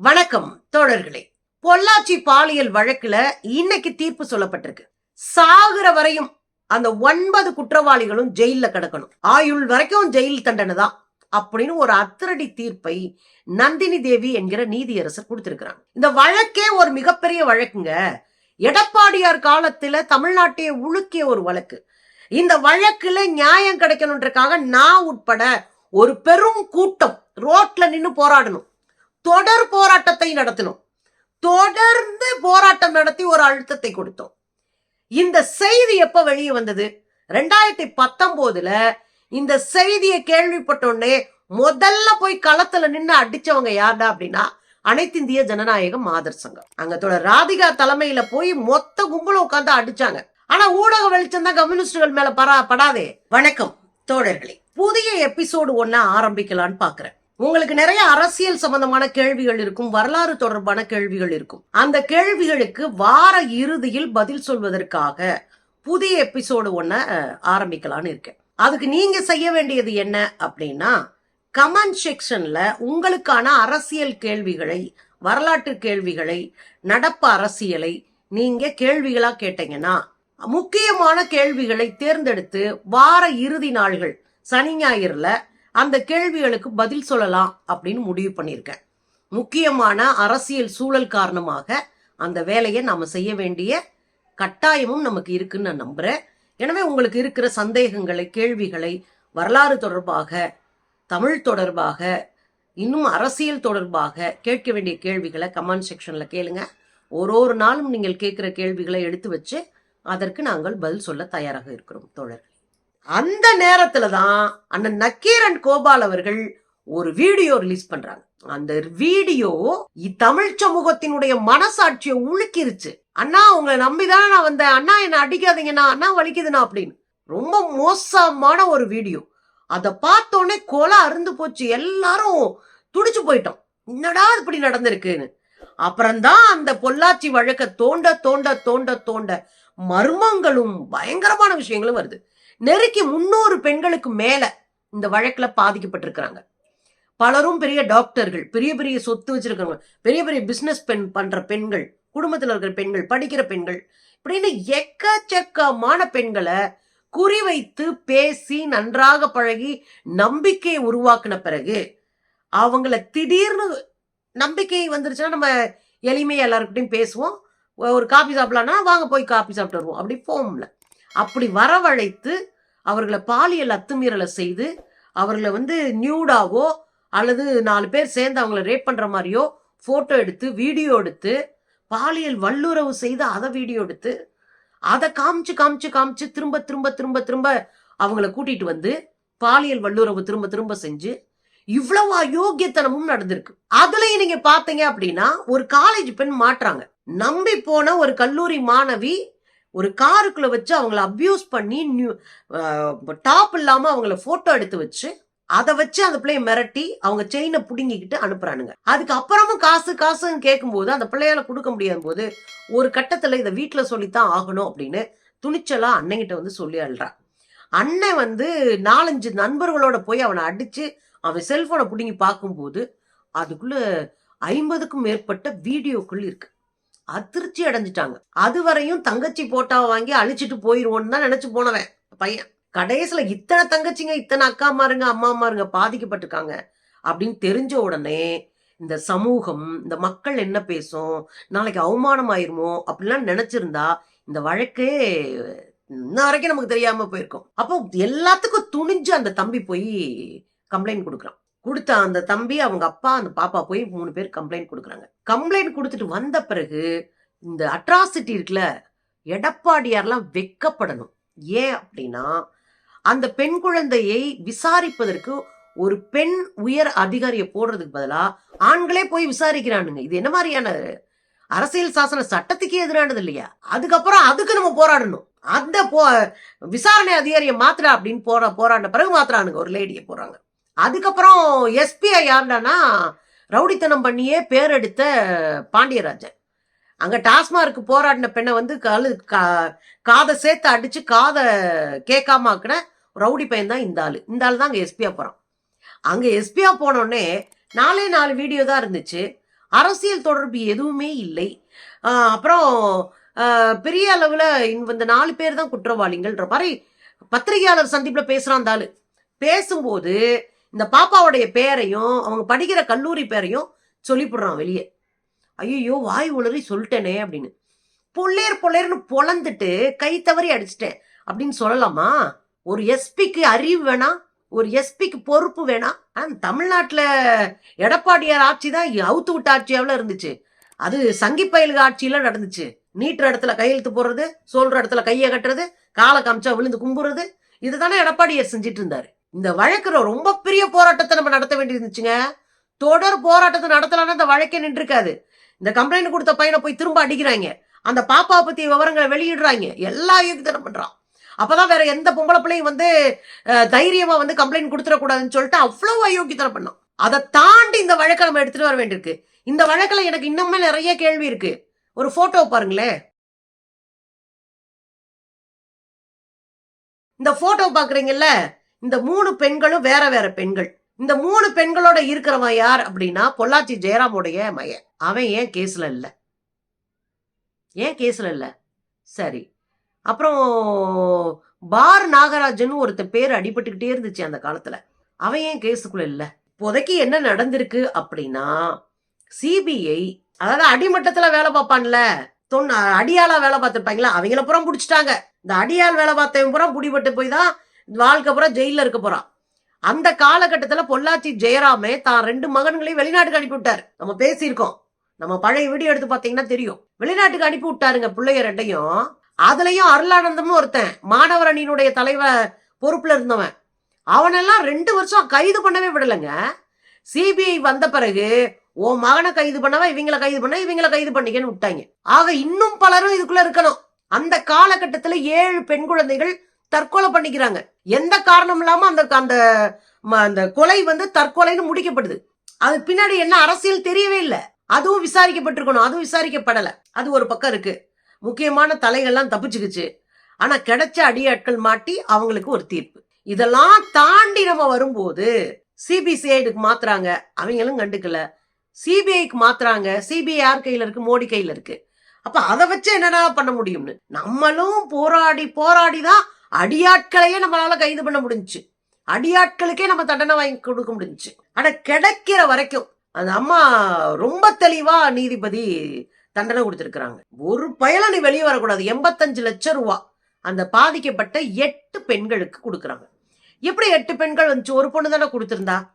வணக்கம் தோழர்களே. பொள்ளாச்சி பாலியல் வழக்குல இன்னைக்கு தீர்ப்பு சொல்லப்பட்டிருக்கு. சாகுற வரையும் அந்த ஒன்பது குற்றவாளிகளும் ஜெயில கிடக்கணும். ஆயுள் வரைக்கும் ஜெயில் தண்டனை தான் அப்படின்னு ஒரு அத்திரடி தீர்ப்பை நந்தினி தேவி என்கிற நீதியரசர் கொடுத்திருக்கிறாங்க. இந்த வழக்கே ஒரு மிகப்பெரிய வழக்குங்க. எடப்பாடியார் காலத்துல தமிழ்நாட்டையே உலுக்கிய ஒரு வழக்கு. இந்த வழக்குல நியாயம் கிடைக்கணுன்றக்காக நான் உட்பட ஒரு பெரும் கூட்டம் ரோட்ல நின்று போராடணும். தொடர் போராட்டத்தை நடத்தினோம். தொடர்ந்து போராட்டம் நடத்தி ஒரு அழுத்தத்தை கொடுத்தோம். இந்த செய்தி எப்ப வெளியே வந்தது? ரெண்டாயிரத்தி பத்தொன்பதுல இந்த செய்தியை கேள்விப்பட்டோடனே முதல்ல போய் களத்துல நின்று அடிச்சவங்க யாருடா அப்படின்னா அனைத்திந்திய ஜனநாயக மாதர் சங்கம். அங்கத்தோட ராதிகா தலைமையில போய் மொத்த கும்பலும் உட்காந்து அடிச்சாங்க. ஆனா ஊடக வெளிச்சம் தான் கம்யூனிஸ்டுகள் மேல பரா படாதே. வணக்கம் தோழர்களே. புதிய எபிசோடு ஒன்ன ஆரம்பிக்கலான்னு பாக்குறேன். உங்களுக்கு நிறைய அரசியல் சம்பந்தமான கேள்விகள் இருக்கும் வரலாறு தொடர்பான கேள்விகள் இருக்கும். அந்த கேள்விகளுக்கு வார இறுதியில் பதில் சொல்வதற்காக புதிய எபிசோடு ஒன்ன ஆரம்பிக்கலான்னு இருக்கேன். அதுக்கு நீங்க செய்ய வேண்டியது என்ன அப்படின்னா கமெண்ட் செக்ஷன்ல உங்களுக்கான அரசியல் கேள்விகளை வரலாற்று கேள்விகளை நடப்பு அரசியலை நீங்க கேள்விகளா கேட்டீங்கன்னா முக்கியமான கேள்விகளை தேர்ந்தெடுத்து வார இறுதி நாள்கள் சனி ஞாயிறுல அந்த கேள்விகளுக்கு பதில் சொல்லலாம் அப்படின்னு முடிவு பண்ணியிருக்கேன். முக்கியமான அரசியல் சூழல் காரணமாக அந்த வேலையை நாம் செய்ய வேண்டிய கட்டாயமும் நமக்கு இருக்குன்னு நான் நம்புகிறேன் எனவே உங்களுக்கு இருக்கிற சந்தேகங்களை கேள்விகளை வரலாறு தொடர்பாக தமிழ் தொடர்பாக இன்னும் அரசியல் தொடர்பாக கேட்க வேண்டிய கேள்விகளை கமெண்ட் செக்ஷனில் கேளுங்க. ஒரு ஒரு நாளும் நீங்கள் கேட்குற கேள்விகளை எடுத்து வச்சு அதற்கு நாங்கள் பதில் சொல்ல தயாராக இருக்கிறோம் தோழர்கள். அந்த நேரத்துல தான் அண்ணன் நக்கீரன் கோபால் அவர்கள் ஒரு வீடியோ ரிலீஸ் பண்றாங்க. அந்த வீடியோ தமிழ் சமூகத்தினுடைய மனசாட்சியை உழுக்கிருச்சு அண்ணா உங்களை நம்பிதானே நான் வந்தேன். அண்ணா என்ன அடிக்காதீங்கண்ணா. அண்ணா வலிக்குதுண்ணா அப்படின்னு. ரொம்ப மோசமான ஒரு வீடியோ. அதை பார்த்தோன்னே கொலை அருந்து போச்சு. எல்லாரும் துடிச்சு போயிட்டோம். என்னடா இப்படி நடந்திருக்குன்னு? அப்புறம்தான் அந்த பொள்ளாச்சி வழக்க தோண்ட தோண்ட தோண்ட தோண்ட மர்மங்களும் பயங்கரமான விஷயங்களும் வருது. நெருக்கி முன்னூறு பெண்களுக்கு மேல இந்த வழக்குல பாதிக்கப்பட்டிருக்கிறாங்க. பலரும் பெரிய டாக்டர்கள் பெரிய பெரிய சொத்து வச்சிருக்கிறவங்க பெரிய பெரிய பிசினஸ் பெண் பண்ற பெண்கள் குடும்பத்தில் இருக்கிற பெண்கள் படிக்கிற பெண்கள் இப்படின்னு எக்கச்சக்கமான பெண்களை குறிவைத்து பேசி நன்றாக பழகி நம்பிக்கையை உருவாக்கின பிறகு அவங்கள திடீர்னு நம்பிக்கை வந்துருச்சுன்னா நம்ம எளிமையா எல்லாருக்கிட்டையும் பேசுவோம். ஒரு காபி சாப்பிடலாம்னா வாங்க போய் காபி சாப்பிட்டு வருவோம். அப்படி போகும்ல அப்படி வரவழைத்து அவர்களை பாலியல் அத்துமீறலை செய்து அவர்களை வந்து நியூடாவோ அல்லது நாலு பேர் சேர்ந்து அவங்கள ரேப் பண்ணுற மாதிரியோ ஃபோட்டோ எடுத்து வீடியோ எடுத்து பாலியல் வல்லுறவு செய்து அதை வீடியோ எடுத்து அதை காமிச்சு காமிச்சு காமிச்சு திரும்ப திரும்ப திரும்ப திரும்ப அவங்கள கூட்டிட்டு வந்து பாலியல் வல்லுறவு திரும்ப திரும்ப செஞ்சு இவ்வளவு அயோக்கியத்தனமும் நடந்திருக்கு. அதுலயும் நீங்க பாத்தீங்க அப்படின்னா ஒரு காலேஜ் பெண் மாட்டுறாங்க. நம்பி போன ஒரு கல்லூரி மாணவி ஒரு காருக்குள்ள வச்சு அவங்கள அப்யூஸ் பண்ணி நியூ டாப் இல்லாம அவங்கள போட்டோ எடுத்து வச்சு அதை வச்சு அந்த பிள்ளைய மிரட்டி அவங்க செயினை புடுங்கிக்கிட்டு அனுப்புறானுங்க. அதுக்கு அப்புறமும் காசு காசுன்னு கேட்கும்போது அந்த பிள்ளையால கொடுக்க முடியாத போது ஒரு கட்டத்துல இதை வீட்டுல சொல்லித்தான் ஆகணும் அப்படின்னு துணிச்சலா அண்ணங்கிட்ட வந்து சொல்லி அழுறான் அண்ணன் வந்து நாலஞ்சு நண்பர்களோட போய் அவனை அடிச்சு அவன் செல்போனை பிடுங்கி பார்க்கும்போது அதுக்குள்ள ஐம்பதுக்கும் மேற்பட்ட வீடியோக்கள் இருக்கு. அதிர்ச்சி அடைஞ்சிட்டாங்க. அது வரையும் தங்கச்சி போட்டாவை வாங்கி அழிச்சிட்டு போயிருவோன்னு தான் நினைச்சு போனவன். பையன் கடைசியில இத்தனை தங்கச்சிங்க இத்தனை அக்கா மாருங்க அம்மா மாருங்க பாதிக்கப்பட்டிருக்காங்க அப்படின்னு தெரிஞ்ச உடனே இந்த சமூகம் இந்த மக்கள் என்ன பேசும் நாளைக்கு அவமானம் ஆயிருமோ அப்படிலாம் நினைச்சிருந்தா இந்த வழக்கே இன்ன வரைக்கும் நமக்கு தெரியாம போயிருக்கும். அப்போ எல்லாத்துக்கும் துணிஞ்சு அந்த தம்பி போய் கம்ப்ளைண்ட் கொடுக்குறான். கொடுத்த அந்த தம்பி அவங்க அப்பா அந்த பாப்பா போய் மூணு பேர் கம்ப்ளைண்ட் கொடுக்குறாங்க. கம்ப்ளைண்ட் கொடுத்துட்டு வந்த பிறகு இந்த அட்ராசிட்டி இருக்குல்ல எடப்பாடியார்லாம் வெக்கப்படணும். ஏன் அப்படின்னா அந்த பெண் குழந்தையை விசாரிப்பதற்கு ஒரு பெண் உயர் அதிகாரியை போடுறதுக்கு பதிலாக ஆண்களே போய் விசாரிக்கிறானுங்க. இது என்ன மாதிரியான அரசியல் சாசன சட்டத்துக்கே எதிரானது இல்லையா? அதுக்கப்புறம் அதுக்கு நம்ம போராடணும். அந்த போ விசாரணை அதிகாரியை மாத்திரா அப்படின்னு போற போராடின பிறகு மாத்திரானுங்க ஒரு லேடியை போறாங்க அதுக்கப்புறம் எஸ்பிஐ யார்டானா ரவுடித்தனம் பண்ணியே பேர் எடுத்த பாண்டியராஜன். அங்கே டாஸ்மார்க்கு போராடின பெண்ணை வந்து கழு கா- காதை சேர்த்து அடித்து காதை கேட்காம ஆக்குன ரவுடி பையன் தான் இந்த ஆள். இந்த ஆள் தான் அங்கே எஸ்பியாக போகிறான் அங்கே எஸ்பியா போனோடனே நாலே நாலு வீடியோ தான் இருந்துச்சு. அரசியல் தொடர்பு எதுவுமே இல்லை. அப்புறம் பெரிய அளவில் இந்த நாலு பேர் தான் குற்றவாளிகள்ன்ற மாதிரி பத்திரிகையாளர் சந்திப்பில் பேசுகிறான் அந்த ஆள். பேசும்போது இந்த பாப்பாவுடைய பேரையும் அவங்க படிக்கிற கல்லூரி பேரையும் சொல்லிவிடுறான் வெளியே. ஐயோ வாய் உளறி சொல்லிட்டேனே அப்படின்னு. பொள்ளேர் பொள்ளேர்னு பொழந்துட்டு கை தவறி அடிச்சிட்டேன். அப்படின்னு சொல்லலாமா? ஒரு எஸ்பிக்கு அறிவு வேணாம் ஒரு எஸ்பிக்கு பொறுப்பு வேணாம் ஆனா தமிழ்நாட்டில் எடப்பாடியார் ஆட்சி தான் அவுத்து விட்ட ஆட்சியாவில் இருந்துச்சு. அது சங்கி பயல்க ஆட்சியில் நடந்துச்சு. நீட்டுற இடத்துல கையெழுத்து போடுறது சொல்ற இடத்துல கையை கட்டுறது காலை காமிச்சா விழுந்து கும்புறது இதுதானே எடப்பாடியார் செஞ்சிட்டு இருந்தாரு. இந்த வழக்கில் ரொம்ப பெரிய போராட்டத்தை நம்ம நடத்த வேண்டியிருந்துச்சுங்க தொடர் போராட்டத்தை நடத்தலாம்னா இந்த வழக்கே நின்றுருக்காது. இந்த கம்ப்ளைண்ட் கொடுத்த பையனை போய் திரும்ப அடிக்கிறாங்க. அந்த பாப்பா பத்தி விவரங்களை வெளியிடுறாங்க. எல்லா யுக்தனம் பண்றான்? அப்பதான் வேற எந்த பொம்பளை பிள்ளையும் வந்து தைரியமா வந்து கம்ப்ளைண்ட் கொடுத்துடக்கூடாதுன்னு சொல்லிட்டு அவ்வளவு அயோக்கியத்தனம் பண்ணோம் அதை தாண்டி இந்த வழக்கை நம்ம எடுத்துட்டு வர வேண்டியிருக்கு. இந்த வழக்கில் எனக்கு இன்னுமே நிறைய கேள்வி இருக்கு. ஒரு போட்டோ பாருங்களேன். இந்த போட்டோ பாக்குறீங்கல்ல? இந்த மூணு பெண்களும் வேற வேற பெண்கள். இந்த மூணு பெண்களோட இருக்கிறவன் யார் அப்படின்னா பொள்ளாச்சி ஜெயராமுடைய மயன் அவன் ஏன் கேஸ்ல இல்ல? ஏன் கேஸ்ல இல்ல? சரி. அப்புறம் பார் நாகராஜன் ஒருத்தன் பேர் அடிபட்டுக்கிட்டே இருந்துச்சு அந்த காலத்துல. அவன் ஏன் கேஸுக்குள்ள இல்ல? இப்போதைக்கு என்ன நடந்திருக்கு அப்படின்னா சிபிஐ அதாவது அடிமட்டத்துல வேலை பார்ப்பான்ல தொண்ணு அடியாளா வேலை பார்த்துருப்பாங்களா அவங்கள புறம் பிடிச்சிட்டாங்க. இந்த அடியால் வேலை பார்த்தவன் புறம் பிடிபட்டு போய் தான் வாழ்க்கை புறம் ஜெயில இருக்க போறான். அந்த காலகட்டத்துல பொள்ளாச்சி ஜெயராமே தான் ரெண்டு மகன்களையும் வெளிநாட்டுக்கு அனுப்பி விட்டாரு. நம்ம பேசியிருக்கோம். நம்ம பழைய வீடியோ எடுத்து பார்த்தீங்கன்னா தெரியும். வெளிநாட்டுக்கு அனுப்பி விட்டாருங்க பிள்ளைய ரெண்டையும். அதுலயும் அருளானந்தம்னு ஒருத்தன் மாணவர் அணியினுடைய தலைவர் பொறுப்புல இருந்தவன். அவனெல்லாம் ரெண்டு வருஷம் கைது பண்ணவே விடலைங்க. சிபிஐ வந்த பிறகு ஓ மகனை கைது பண்ணவா? இவங்களை கைது பண்ண இவங்களை கைது பண்ணிக்கன்னு விட்டாங்க. ஆக இன்னும் பலரும் இதுக்குள்ள இருக்கணும். அந்த காலகட்டத்துல ஏழு பெண் குழந்தைகள் தற்கொலை பண்ணிக்கிறாங்க. எந்த காரணம் இல்லாம அந்த அந்த ம- அந்த கொலை வந்து தற்கொலைன்னு முடிக்கப்படுது. அது பின்னாடி என்ன அரசியல் தெரியவே இல்லை. அதுவும் விசாரிக்கப்பட்டிருக்கணும். அதுவும் விசாரிக்கப்படல. அது ஒரு பக்கம் இருக்கு. முக்கியமான தலைகள்லாம் தப்பிச்சுக்குச்சு. ஆனா கிடைச்ச அடியாட்கள் மாட்டி அவங்களுக்கு ஒரு தீர்ப்பு. இதெல்லாம் தாண்டி நம்ம வரும்போது சிபிசிஐடுக்கு மாத்துறாங்க. அவங்களும் கண்டுக்கல. சிபிஐக்கு மாத்துறாங்க. சிபிஐ யார் கையில இருக்கு? மோடி கையில இருக்கு. அப்ப அதை வச்சு என்னடா பண்ண முடியும்னு? நம்மளும் போராடி போராடி தான் அடியாட்களையே நம்மளால கைது பண்ண முடிஞ்சுச்சு. அடியாட்களுக்கே நம்ம தண்டனை வாங்கி கொடுக்க முடிஞ்சுச்சு. ஆனா கிடைக்கிற வரைக்கும் அந்த அம்மா ரொம்ப தெளிவா நீதிபதி தண்டனை கொடுத்துருக்குறாங்க. ஒரு பயல நீ வெளியே வரக்கூடாது. எண்பத்தஞ்சு லட்சம் ரூபா அந்த பாதிக்கப்பட்ட எட்டு பெண்களுக்கு கொடுக்குறாங்க. எப்படி எட்டு பெண்கள் வந்துச்சு? ஒரு பொண்ணு தானே கொடுத்துருந்தா.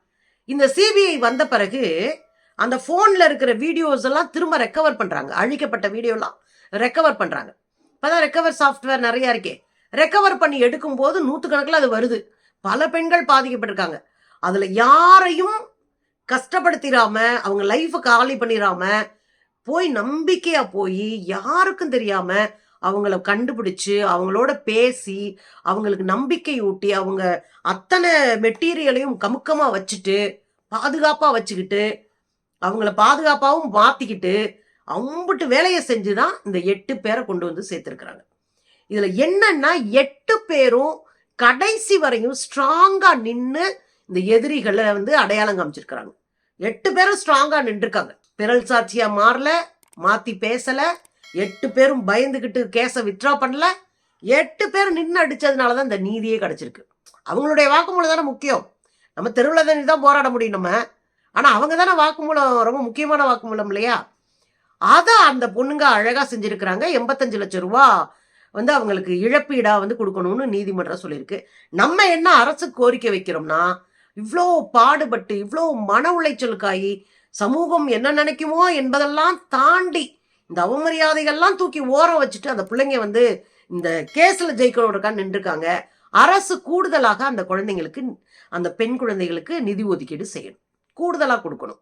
இந்த சிபிஐ வந்த பிறகு அந்த போன்ல இருக்கிற வீடியோஸ் எல்லாம் திரும்ப ரெக்கவர் பண்றாங்க. அழிக்கப்பட்ட வீடியோலாம் ரெக்கவர் பண்றாங்க. இப்பதான் ரெக்கவர் சாஃப்ட்வேர் நிறைய இருக்கே. ரெக்கவர் பண்ணி எடுக்கும் போது நூற்றுக்கணக்கில் அது வருது. பல பெண்கள் பாதிக்கப்பட்டிருக்காங்க. அதில் யாரையும் கஷ்டப்படுத்திடாம அவங்க லைஃபை காலி பண்ணிடாம போய் நம்பிக்கையாக போய் யாருக்கும் தெரியாமல் அவங்கள கண்டுபிடிச்சு அவங்களோட பேசி அவங்களுக்கு நம்பிக்கை ஊட்டி அவங்க அத்தனை மெட்டீரியலையும் கமுக்கமாக வச்சுட்டு பாதுகாப்பாக வச்சுக்கிட்டு அவங்கள பாதுகாப்பாகவும் மாற்றிக்கிட்டு அம்புட்டு வேலையை செஞ்சு தான் இந்த எட்டு பேரை கொண்டு வந்து சேர்த்துருக்குறாங்க. இதுல என்னன்னா எட்டு பேரும் கடைசி வரையும் ஸ்ட்ராங்கா நின்று இந்த எதிரிகளை வந்து அடையாளம் காமிச்சிருக்கிறாங்க. எட்டு பேரும் ஸ்ட்ராங்கா நின்றுருக்காங்க. பிறல் சாட்சியா மாறல மாத்தி பேசல எட்டு பேரும் பயந்துகிட்டு கேஸை வித்ட்ரா பண்ணல எட்டு பேர் நின்று அடிச்சதுனாலதான் இந்த நீதியே கிடைச்சிருக்கு. அவங்களுடைய வாக்குமூலம் தானே முக்கியம். நம்ம தெருவில் தண்ணி தான் போராட முடியும் நம்ம. ஆனால் அவங்க தானே வாக்குமூலம் ரொம்ப முக்கியமான வாக்குமூலம் இல்லையா? அதை அந்த பொண்ணுங்க அழகாக செஞ்சுருக்கிறாங்க. எண்பத்தஞ்சு லட்சம் ரூபா வந்து அவங்களுக்கு இழப்பீடாக வந்து கொடுக்கணும்னு நீதிமன்றம் சொல்லியிருக்கு. நம்ம என்ன அரசு கோரிக்கை வைக்கிறோம்னா இவ்வளோ பாடுபட்டு இவ்வளோ மன உளைச்சலுக்காகி சமூகம் என்ன நினைக்குமோ என்பதெல்லாம் தாண்டி இந்த அவமரியாதைகள்லாம் தூக்கி ஓரம் வச்சுட்டு அந்த பிள்ளைங்க வந்து இந்த கேஸில் ஜெயிக்கணும்க்காக நின்றுருக்காங்க. அரசு கூடுதலாக அந்த குழந்தைங்களுக்கு அந்த பெண் குழந்தைகளுக்கு நிதி ஒதுக்கீடு செய்யணும். கூடுதலாக கொடுக்கணும்.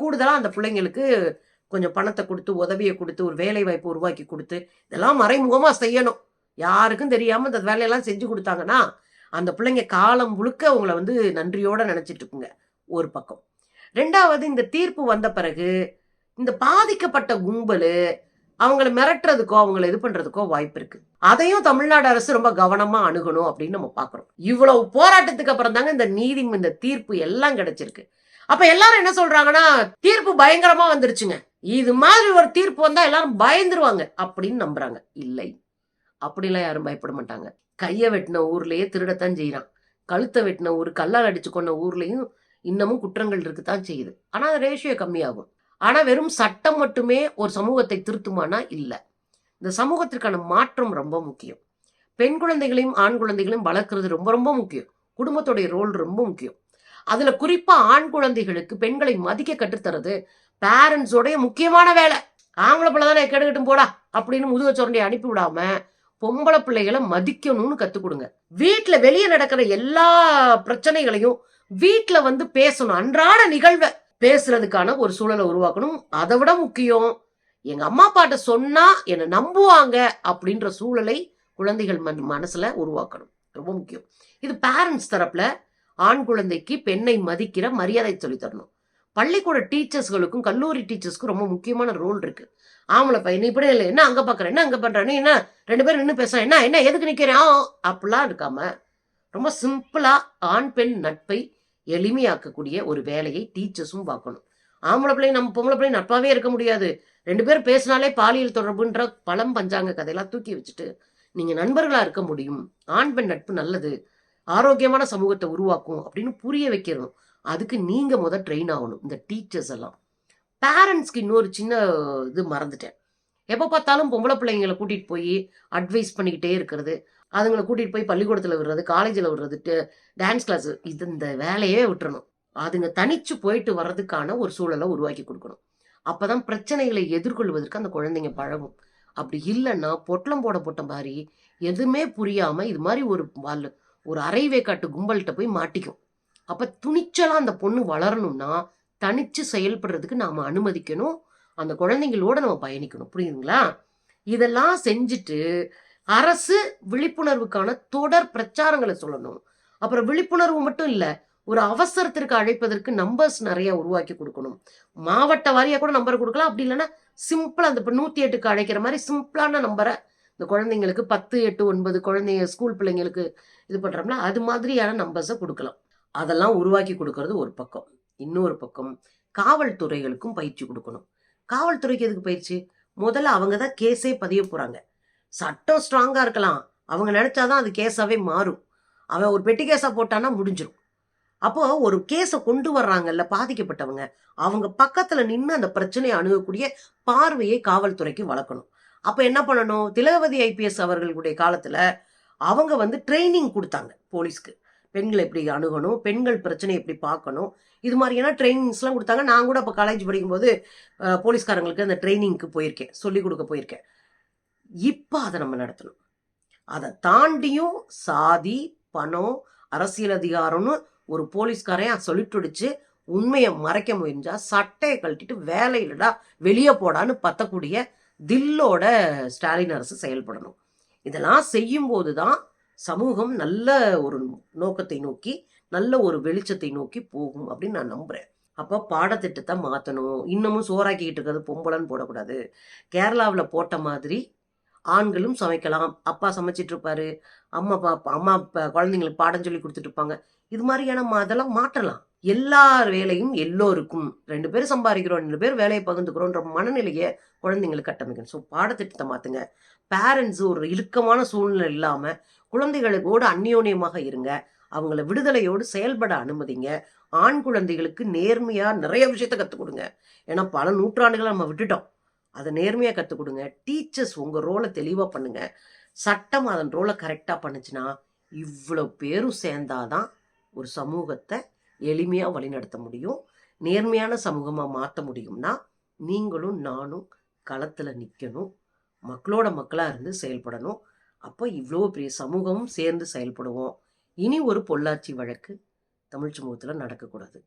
கூடுதலாக அந்த பிள்ளைங்களுக்கு கொஞ்சம் பணத்தை கொடுத்து உதவியை கொடுத்து ஒரு வேலை வாய்ப்பு உருவாக்கி கொடுத்து இதெல்லாம் மறைமுகமாக செய்யணும். யாருக்கும் தெரியாமல் இந்த வேலையெல்லாம் செஞ்சு கொடுத்தாங்கன்னா அந்த பிள்ளைங்க காலம் முழுக்க அவங்கள வந்து நன்றியோடு நினச்சிட்டு இருக்குங்க ஒரு பக்கம். ரெண்டாவது இந்த தீர்ப்பு வந்த பிறகு இந்த பாதிக்கப்பட்ட கும்பல் அவங்கள மிரட்டுறதுக்கோ அவங்கள இது பண்றதுக்கோ வாய்ப்பு இருக்கு. அதையும் தமிழ்நாடு அரசு ரொம்ப கவனமா அணுகணும் அப்படின்னு நம்ம பாக்குறோம். இவ்வளவு போராட்டத்துக்கு அப்புறம் தாங்க இந்த நீதி இந்த தீர்ப்பு எல்லாம் கிடைச்சிருக்கு. அப்ப எல்லாரும் என்ன சொல்றாங்கன்னா தீர்ப்பு பயங்கரமா வந்துருச்சுங்க. இது மாதிரி ஒரு தீர்ப்பு வந்தா எல்லாரும் பயந்துருவாங்க அப்படின்னு நம்புறாங்க. இல்லை. அப்படிலாம் யாரும் பயப்பட மாட்டாங்க. கையை வெட்டின ஊர்லயே திருடத்தான் செய்யறான் கழுத்தை வெட்டின ஊர் கல்லால் அடிச்சு கொண்ட ஊர்லயும் இன்னமும் குற்றங்கள் இருக்குதான் செய்யுது. ஆனா ரேஷியோ கம்மியாகும். ஆனா வெறும் சட்டம் மட்டுமே ஒரு சமூகத்தை திருத்துமானா? இல்லை. இந்த சமூகத்திற்கான மாற்றம் ரொம்ப முக்கியம். பெண் குழந்தைகளையும் ஆண் குழந்தைகளையும் வளர்க்குறது ரொம்ப ரொம்ப முக்கியம். குடும்பத்துடைய ரோல் ரொம்ப முக்கியம். அதுல குறிப்பா ஆண் குழந்தைகளுக்கு பெண்களை மதிக்க கற்றுத்தரது பேரண்ட்ஸோடைய முக்கியமான வேலை. ஆம்பளை பிள்ளை தானே கெடுக்கட்டும் போடா அப்படின்னு முதுக சுரண்டி அனுப்பி விடாம பொம்பளை பிள்ளைகளை மதிக்கணும்னு கத்துக் கொடுங்க. வீட்டுல வெளியே நடக்கிற எல்லா பிரச்சனைகளையும் வீட்டுல வந்து பேசணும். அன்றாட நிகழ்வை பேசுறதுக்கான ஒரு சூழலை உருவாக்கணும். அதை விட முக்கியம் எங்க அம்மா அப்பாட்ட சொன்னா என்னை நம்புவாங்க அப்படின்ற சூழலை குழந்தைகள் மன் மனசுல உருவாக்கணும். ரொம்ப முக்கியம். இது பேரண்ட்ஸ் தரப்புல ஆண் குழந்தைக்கு பெண்ணை மதிக்கிற மரியாதை சொல்லித் தரணும். பள்ளிக்கூட டீச்சர்ஸ்களுக்கும் கல்லூரி டீச்சர்ஸ்க்கும் ரொம்ப முக்கியமான ரோல் இருக்கு. ஆம்பளை பையன் இப்படி இல்லை என்ன அங்க பாக்குற என்ன அங்க பண்ற என்ன ரெண்டு பேரும் நின்று பேச என்ன என்ன எதுக்கு நிக்கிறேன் அப்படிலாம் இருக்காம ரொம்ப சிம்பிளா ஆண் பெண் நட்பை எளிமையாக்கக்கூடிய ஒரு வேலையை டீச்சர்ஸும் பார்க்கணும். ஆம்பளை பிள்ளை நம்ம பொம்பளை பிள்ளை நட்பாவே இருக்க முடியாது. ரெண்டு பேரும் பேசினாலே பாலியல் தொடர்புன்ற பழம் பஞ்சாங்க கதையெல்லாம் தூக்கி வச்சுட்டு நீங்க நண்பர்களா இருக்க முடியும். ஆண் பெண் நட்பு நல்லது. ஆரோக்கியமான சமூகத்தை உருவாக்கும் அப்படின்னு புரிய வைக்கணும். அதுக்கு நீங்கள் முதல் ட்ரெயின் ஆகணும் இந்த டீச்சர்ஸ் எல்லாம். பேரண்ட்ஸ்க்கு இன்னொரு சின்ன இது மறந்துட்டேன். எப்போ பார்த்தாலும் பொம்பளை பிள்ளைங்களை கூட்டிகிட்டு போய் அட்வைஸ் பண்ணிக்கிட்டே இருக்கிறது. அதுங்களை கூட்டிகிட்டு போய் பள்ளிக்கூடத்தில் விடுறது காலேஜில் விடுறது டான்ஸ் கிளாஸ் இது இந்த வேலையே விட்டுறணும். அதுங்க தனிச்சு போயிட்டு வர்றதுக்கான ஒரு சூழலை உருவாக்கி கொடுக்கணும். அப்போ தான் பிரச்சனைகளை எதிர்கொள்வதற்கு அந்த குழந்தைங்க பழகும். அப்படி இல்லைன்னா பொட்டலம் போட போட்ட மாதிரி எதுவுமே புரியாமல் இது மாதிரி ஒரு வால் ஒரு அரைவே காட்டு கும்பல்கிட்ட போய் மாட்டிக்கும். அப்போ துணிச்சலாக அந்த பொண்ணு வளரணும்னா தனிச்சு செயல்படுறதுக்கு நாம் அனுமதிக்கணும். அந்த குழந்தைங்களோட நம்ம பயணிக்கணும். புரியுதுங்களா? இதெல்லாம் செஞ்சுட்டு அரசு விழிப்புணர்வுக்கான தொடர் பிரச்சாரங்களை சொல்லணும். அப்புறம் விழிப்புணர்வு மட்டும் இல்லை ஒரு அவசரத்திற்கு அழைப்பதற்கு நம்பர்ஸ் நிறைய உருவாக்கி கொடுக்கணும். மாவட்ட வாரியாக கூட நம்பர் கொடுக்கலாம். அப்படி இல்லைன்னா சிம்பிளாக அந்த இப்போ நூற்றி எட்டுக்கு அழைக்கிற மாதிரி சிம்பிளான நம்பரை இந்த குழந்தைங்களுக்கு பத்து எட்டு ஒன்பது குழந்தைங்க ஸ்கூல் பிள்ளைங்களுக்கு இது பண்ணுறோம்னா அது மாதிரியான நம்பர்ஸை கொடுக்கலாம். அதெல்லாம் உருவாக்கி கொடுக்கறது ஒரு பக்கம். இன்னொரு பக்கம் காவல்துறைகளுக்கும் பயிற்சி கொடுக்கணும். காவல்துறைக்கு எதுக்கு பயிற்சி? முதல்ல அவங்க தான் கேஸே பதிய போகிறாங்க சட்டம் ஸ்ட்ராங்காக இருக்கலாம். அவங்க நினச்சாதான் அது கேஸாகவே மாறும். அவன் ஒரு பெட்டி கேஸாக போட்டான்னா முடிஞ்சிடும் அப்போ ஒரு கேஸை கொண்டு வர்றாங்கல்ல பாதிக்கப்பட்டவங்க அவங்க பக்கத்தில் நின்று அந்த பிரச்சனையை அணுகக்கூடிய பார்வையை காவல்துறைக்கு வளர்க்கணும். அப்போ என்ன பண்ணணும்? திலகவதி ஐபிஎஸ் அவர்களுடைய காலத்தில் அவங்க வந்து ட்ரைனிங் கொடுத்தாங்க போலீஸ்க்கு. பெண்களை எப்படி அணுகணும்? பெண்கள் பிரச்சனை எப்படி பார்க்கணும்? இது மாதிரியான ட்ரைனிங்ஸ்லாம் கொடுத்தாங்க. நான் கூட அப்போ காலேஜ் படிக்கும்போது போலீஸ்காரங்களுக்கு அந்த ட்ரைனிங்க்கு போயிருக்கேன். சொல்லிக் கொடுக்க போயிருக்கேன். இப்போ அதை நம்ம நடத்தணும். அதை தாண்டியும் சாதி பணம் அரசியல் அதிகாரம்னு ஒரு போலீஸ்காரையும் சொல்லிட்டுடிச்சு. உண்மையை மறைக்க முயன்றா சட்டையை கழட்டிட்டு வேலையிலடா வெளியே போடான்னு பத்தக்கூடிய தில்லோட ஸ்டாலின் அரசு செயல்படணும். இதெல்லாம் செய்யும்போது தான் சமூகம் நல்ல ஒரு நோக்கத்தை நோக்கி நல்ல ஒரு வெளிச்சத்தை நோக்கி போகும் அப்படின்னு நான் நம்புகிறேன் அப்போ பாடத்திட்டத்தை மாற்றணும் இன்னமும் சோறாக்கிக்கிட்டு இருக்கிறது பொம்பளைன்னு போடக்கூடாது. கேரளாவில் போட்ட மாதிரி ஆண்களும் சமைக்கலாம். அப்பா சமைச்சிட்டு இருப்பாரு. அம்மா அப்பா அம்மா அப்பா குழந்தைங்களுக்கு பாடம் சொல்லி கொடுத்துட்டு இருப்பாங்க. இது மாதிரியான மா- அதெல்லாம் மாற்றலாம். எல்லார் வேலையும் எல்லோருக்கும். ரெண்டு பேரும் சம்பாதிக்கிறோம் ரெண்டு பேர் வேலையை பகிர்ந்துக்கிறோன்ற மனநிலையை குழந்தைங்களுக்கு கட்டமைக்கணும். ஸோ பாடத்திட்டத்தை மாற்றுங்க பேரண்ட்ஸ் ஒரு இறுக்கமான சூழ்நிலை இல்லாமல் குழந்தைகளோடு அந்யோன்யமாக இருங்க. அவங்கள விடுதலையோடு செயல்பட அனுமதிங்க. ஆண் குழந்தைகளுக்கு நேர்மையாக நிறைய விஷயத்த கற்றுக் கொடுங்க. ஏன்னா பல நூற்றாண்டுகளை நம்ம விட்டுட்டோம். அதை நேர்மையாக கற்றுக் கொடுங்க. டீச்சர்ஸ் உங்கள் ரோலை தெளிவாக பண்ணுங்க. சட்டம் அதன் ரோலை கரெக்டாக பண்ணுச்சுன்னா இவ்வளோ பேரும் சேர்ந்தாதான் ஒரு சமூகத்தை எளிமையாக வழிநடத்த முடியும். நேர்மையான சமூகமாக மாற்ற முடியும்னா நீங்களும் நானும் களத்தில் நிற்கணும் மக்களோட மக்களாக இருந்து செயல்படணும். அப்போ இவ்வளோ பெரிய சமூகமும் சேர்ந்து செயல்படுவோம். இனி ஒரு பொள்ளாச்சி வழக்கு தமிழ் சமூகத்தில் நடக்கக்கூடாது.